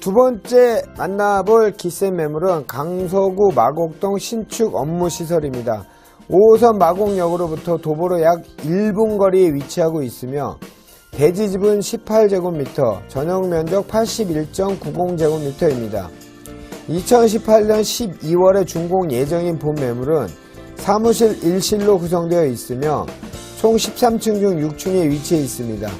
두 번째 만나볼 기센 매물은 강서구 마곡동 신축 업무시설입니다. 5호선 마곡역으로부터 도보로 약 1분 거리에 위치하고 있으며 대지집은 18제곱미터, 전용 면적 81.90제곱미터입니다. 2018년 12월에 준공 예정인 본 매물은 사무실 1실로 구성되어 있으며 총 13층 중 6층에 위치해 있습니다.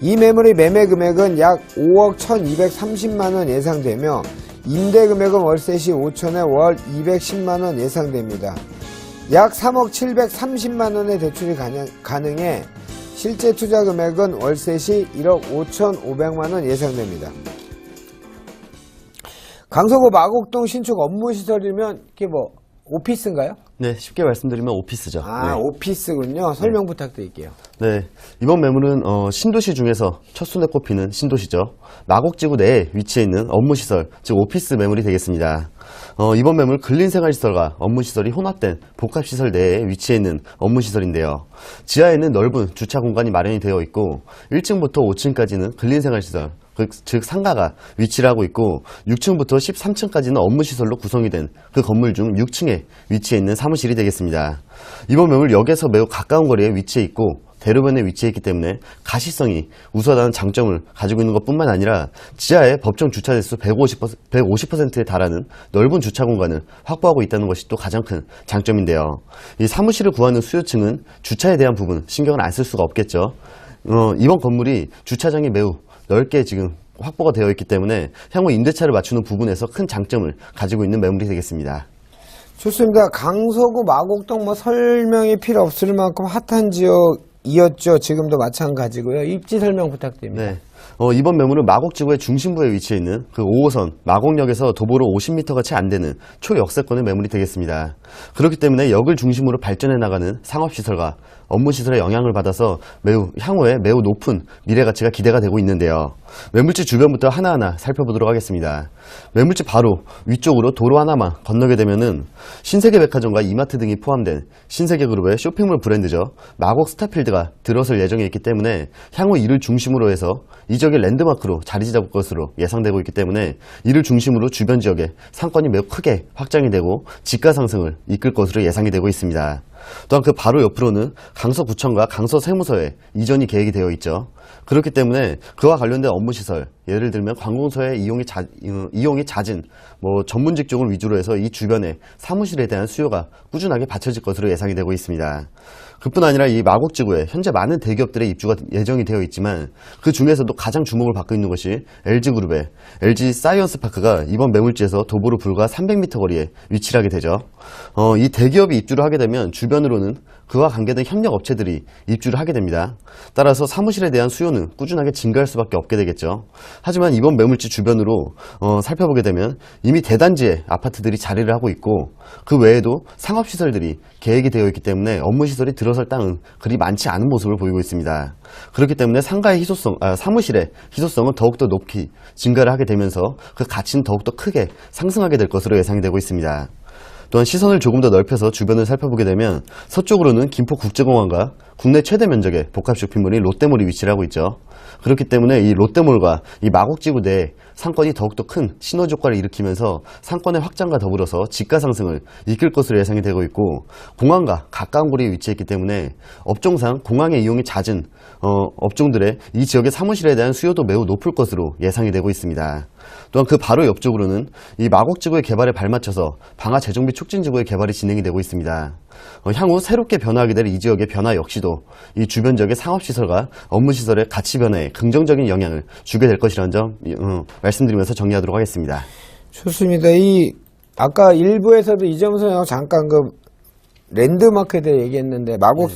이 매물의 매매 금액은 약 5억 1230만원 예상되며 임대 금액은 월세 시 5천에 월 210만원 예상됩니다. 약 3억 730만원의 대출이 가능- 가능해 실제 투자 금액은 월세 시 1억 5,500만원 예상됩니다. 강서구 마곡동 신축 업무시설이면 이게 뭐 오피스인가요? 네, 쉽게 말씀드리면 오피스죠. 아 네. 오피스군요. 설명 부탁드릴게요. 네, 이번 매물은 어, 신도시 중에서 첫순에 꼽히는 신도시죠. 마곡지구 내에 위치해 있는 업무시설, 즉 오피스 매물이 되겠습니다. 어, 이번 매물 근린생활시설과 업무시설이 혼합된 복합시설 내에 위치해 있는 업무시설인데요. 지하에는 넓은 주차 공간이 마련이 되어 있고 1층부터 5층까지는 근린생활시설, 그- 즉 상가가 위치를 하고 있고 6층부터 13층까지는 업무시설로 구성이 된 그 건물 중 6층에 위치해 있는 사무실이 되겠습니다. 이번 매물 역에서 매우 가까운 거리에 위치해 있고 대로변에 위치해 있기 때문에 가시성이 우수하다는 장점을 가지고 있는 것뿐만 아니라 지하에 법정 주차 대수 150%, 150%에 달하는 넓은 주차 공간을 확보하고 있다는 것이 또 가장 큰 장점인데요. 이 사무실을 구하는 수요층은 주차에 대한 부분 신경을 안 쓸 수가 없겠죠. 어, 이번 건물이 주차장이 매우 넓게 지금 확보가 되어 있기 때문에 향후 임대차를 맞추는 부분에서 큰 장점을 가지고 있는 매물이 되겠습니다. 좋습니다. 강서구 마곡동 뭐 설명이 필요 없을 만큼 핫한 지역이었죠. 지금도 마찬가지고요. 입지 설명 부탁드립니다. 네. 어, 이번 매물은 마곡지구의 중심부에 위치해 있는 그 5호선 마곡역에서 도보로 50m가 채 안 되는 초역세권의 매물이 되겠습니다. 그렇기 때문에 역을 중심으로 발전해 나가는 상업시설과 업무시설의 영향을 받아서 매우 향후에 매우 높은 미래 가치가 기대가 되고 있는데요. 매물지 주변부터 하나하나 살펴보도록 하겠습니다. 매물지 바로 위쪽으로 도로 하나만 건너게 되면은 신세계 백화점과 이마트 등이 포함된 신세계 그룹의 쇼핑몰 브랜드죠. 마곡 스타필드가 들어설 예정에 있기 때문에 향후 이를 중심으로 해서 이 지역의 랜드마크로 자리 잡을 것으로 예상되고 있기 때문에 이를 중심으로 주변 지역에 상권이 매우 크게 확장이 되고 집가 상승을 이끌 것으로 예상이 되고 있습니다. 또한 그 바로 옆으로는 강서구청과 강서세무서에 이전이 계획이 되어 있죠. 그렇기 때문에 그와 관련된 업무시설, 예를 들면 관공서의 이용이, 자, 어, 이용이 잦은 뭐 전문 직종을 위주로 해서 이 주변에 사무실에 대한 수요가 꾸준하게 받쳐질 것으로 예상이 되고 있습니다. 그뿐 아니라 이 마곡지구에 현재 많은 대기업들의 입주가 예정이 되어 있지만 그 중에서도 가장 주목을 받고 있는 것이 LG그룹의 LG 사이언스 파크가 이번 매물지에서 도보로 불과 300m 거리에 위치를 하게 되죠. 어, 이 대기업이 입주를 하게 되면 주변으로는 그와 관계된 협력 업체들이 입주를 하게 됩니다. 따라서 사무실에 대한 수요는 꾸준하게 증가할 수밖에 없게 되겠죠. 하지만 이번 매물지 주변으로 어, 살펴보게 되면 이미 대단지에 아파트들이 자리를 하고 있고 그 외에도 상업시설들이 계획이 되어 있기 때문에 업무시설이 들어설 땅은 그리 많지 않은 모습을 보이고 있습니다. 그렇기 때문에 상가의 희소성, 아, 사무실의 희소성은 더욱더 높이 증가를 하게 되면서 그 가치는 더욱더 크게 상승하게 될 것으로 예상이 되고 있습니다. 또한 시선을 조금 더 넓혀서 주변을 살펴보게 되면 서쪽으로는 김포국제공항과 국내 최대 면적의 복합 쇼핑몰인 롯데몰이 위치를 하고 있죠. 그렇기 때문에 이 롯데몰과 이 마곡지구 내 상권이 더욱더 큰 시너지 효과를 일으키면서 상권의 확장과 더불어서 집가 상승을 이끌 것으로 예상이 되고 있고 공항과 가까운 거리에 위치했기 때문에 업종상 공항의 이용이 잦은 어, 업종들의 이 지역의 사무실에 대한 수요도 매우 높을 것으로 예상이 되고 있습니다. 또한 그 바로 옆쪽으로는 이 마곡지구의 개발에 발맞춰서 방화 재정비 촉진지구의 개발이 진행이 되고 있습니다. 어, 향후 새롭게 변화하게 될 이 지역의 변화 역시도 이 주변 지역의 상업시설과 업무시설의 가치 변화에 긍정적인 영향을 주게 될 것이라는 점 어, 말씀드리면서 정리하도록 하겠습니다. 좋습니다. 이 아까 일부에서도 이점선 형 잠깐 그 랜드마크에 대해 얘기했는데 마곡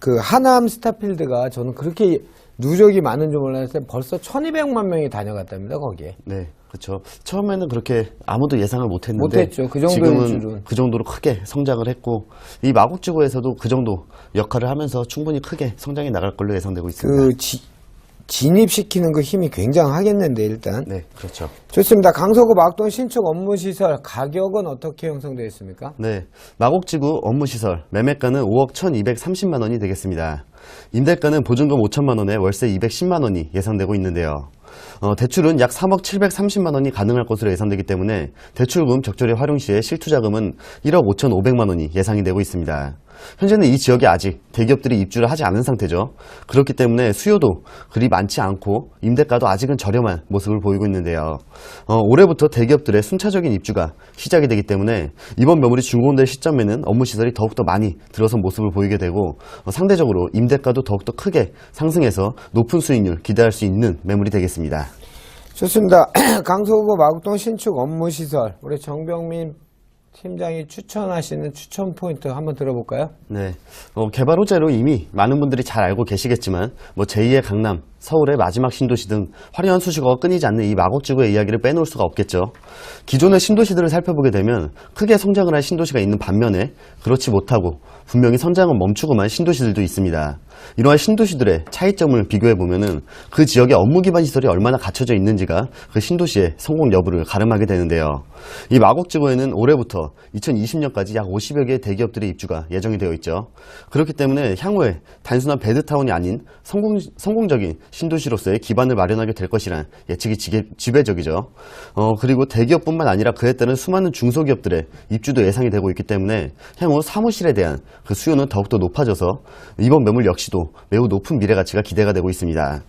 그 하남 스타필드가 저는 그렇게 누적이 많은 줄 몰랐는데 벌써 1200만 명이 다녀갔답니다 거기에. 네, 그렇죠. 처음에는 그렇게 아무도 예상을 못했는데 못했죠. 그 지금은 줄은. 그 정도로 크게 성장을 했고 이 마곡지구에서도 그 정도 역할을 하면서 충분히 크게 성장해 나갈 걸로 예상되고 있습니다. 그 지- 진입시키는 그 힘이 굉장하겠는데 일단. 네, 그렇죠. 좋습니다. 강서구 막동 신축 업무 시설 가격은 어떻게 형성되어 있습니까? 네, 마곡지구 업무 시설 매매가는 5억 1,230만 원이 되겠습니다. 임대가는 보증금 5천만 원에 월세 210만 원이 예상되고 있는데요. 어, 대출은 약 3억 730만 원이 가능할 것으로 예상되기 때문에 대출금 적절히 활용 시에 실투자금은 1억 5,500만 원이 예상이 되고 있습니다. 현재는 이 지역에 아직 대기업들이 입주를 하지 않은 상태죠. 그렇기 때문에 수요도 그리 많지 않고 임대가도 아직은 저렴한 모습을 보이고 있는데요. 어, 올해부터 대기업들의 순차적인 입주가 시작이 되기 때문에 이번 매물이 준공될 시점에는 업무 시설이 더욱더 많이 들어선 모습을 보이게 되고 어, 상대적으로 임대가도 더욱더 크게 상승해서 높은 수익률 기대할 수 있는 매물이 되겠습니다. 좋습니다. 강서구 마곡동 신축 업무시설 우리 정병민 팀장이 추천하시는 추천 포인트 한번 들어볼까요? 네. 어, 개발 호재로 이미 많은 분들이 잘 알고 계시겠지만, 뭐 제2의 강남, 서울의 마지막 신도시 등 화려한 수식어가 끊이지 않는 이 마곡지구의 이야기를 빼놓을 수가 없겠죠. 기존의 신도시들을 살펴보게 되면 크게 성장을 한 신도시가 있는 반면에 그렇지 못하고 분명히 성장은 멈추고만 신도시들도 있습니다. 이러한 신도시들의 차이점을 비교해 보면은 그 지역의 업무 기반 시설이 얼마나 갖춰져 있는지가 그 신도시의 성공 여부를 가름하게 되는데요. 이 마곡지구에는 올해부터 2020년까지 약 50여 개의 대기업들의 입주가 예정이 되어 있죠. 그렇기 때문에 향후에 단순한 베드타운이 아닌 성공, 성공적인 신도시로서의 기반을 마련하게 될 것이란 예측이 지게, 지배적이죠. 어, 그리고 대기업뿐만 아니라 그에 따른 수많은 중소기업들의 입주도 예상이 되고 있기 때문에 향후 사무실에 대한 그 수요는 더욱더 높아져서 이번 매물 역시도 매우 높은 미래 가치가 기대가 되고 있습니다.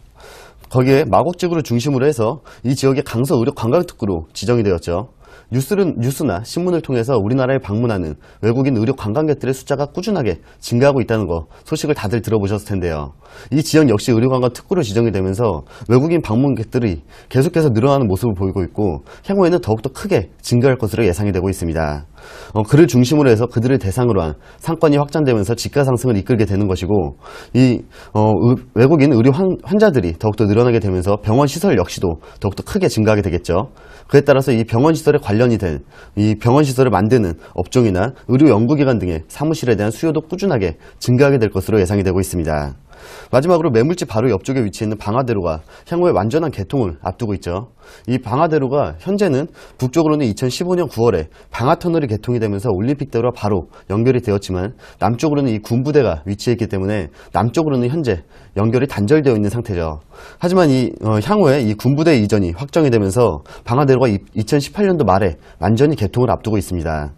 거기에 마곡지구를 중심으로 해서 이 지역의 강서 의료 관광특구로 지정이 되었죠. 뉴스는, 뉴스나 신문을 통해서 우리나라에 방문하는 외국인 의료 관광객들의 숫자가 꾸준하게 증가하고 있다는 거 소식을 다들 들어보셨을 텐데요. 이 지역 역시 의료관광 특구로 지정이 되면서 외국인 방문객들이 계속해서 늘어나는 모습을 보이고 있고 향후에는 더욱더 크게 증가할 것으로 예상이 되고 있습니다. 어, 그를 중심으로 해서 그들을 대상으로 한 상권이 확장되면서 집가 상승을 이끌게 되는 것이고 이 어, 의- 외국인 의료 환, 환자들이 더욱더 늘어나게 되면서 병원 시설 역시도 더욱더 크게 증가하게 되겠죠. 그에 따라서 이 병원 시설에 관련이 된 이 병원 시설을 만드는 업종이나 의료 연구기관 등의 사무실에 대한 수요도 꾸준하게 증가하게 될 것으로 예상이 되고 있습니다. 마지막으로 매물집 바로 옆쪽에 위치해 있는 방화대로가 향후에 완전한 개통을 앞두고 있죠. 이 방화대로가 현재는 북쪽으로는 2015년 9월에 방화터널이 개통이 되면서 올림픽대로와 바로 연결이 되었지만 남쪽으로는 이 군부대가 위치해 있기 때문에 남쪽으로는 현재 연결이 단절되어 있는 상태죠. 하지만 이 어, 향후에 이 군부대 이전이 확정이 되면서 방화대로가 2018년도 말에 완전히 개통을 앞두고 있습니다.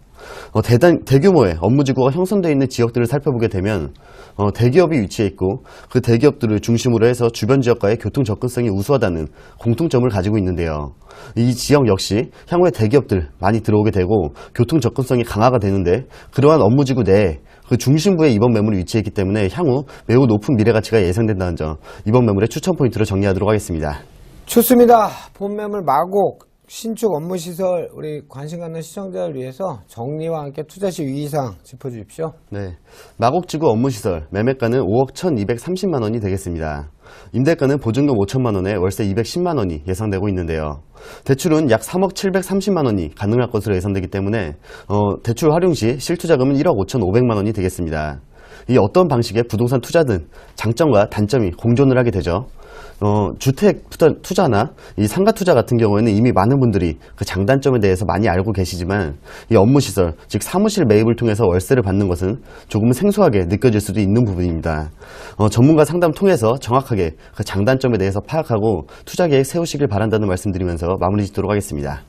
어, 대단, 대규모의 업무지구가 형성되어 있는 지역들을 살펴보게 되면 어, 대기업이 위치해 있고 그 대기업들을 중심으로 해서 주변 지역과의 교통 접근성이 우수하다는 공통점을 가지고 있는데요. 이 지역 역시 향후에 대기업들 많이 들어오게 되고 교통 접근성이 강화가 되는데 그러한 업무지구 내에 그 중심부에 이번 매물이 위치해 있기 때문에 향후 매우 높은 미래 가치가 예상된다는 점 이번 매물의 추천 포인트로 정리하도록 하겠습니다. 좋습니다. 본 매물 마곡 신축 업무 시설 우리 관심 갖는 시청자를 위해서 정리와 함께 투자시 유의사항 짚어 주십시오. 네. 마곡지구 업무 시설 매매가는 5억 1230만 원이 되겠습니다. 임대가는 보증금 5천만 원에 월세 210만 원이 예상되고 있는데요. 대출은 약 3억 730만 원이 가능할 것으로 예상되기 때문에 어, 대출 활용 시 실투자금은 1억 5,500만 원이 되겠습니다. 이 어떤 방식의 부동산 투자든 장점과 단점이 공존을 하게 되죠. 어, 주택 투자, 투자 나 이 상가 투자 같은 경우에는 이미 많은 분들이 그 장단점에 대해서 많이 알고 계시지만 이 업무 시설, 즉 사무실 매입을 통해서 월세를 받는 것은 조금 생소하게 느껴질 수도 있는 부분입니다. 어, 전문가 상담 통해서 정확하게 그 장단점에 대해서 파악하고 투자 계획 세우시길 바란다는 말씀드리면서 마무리 짓도록 하겠습니다.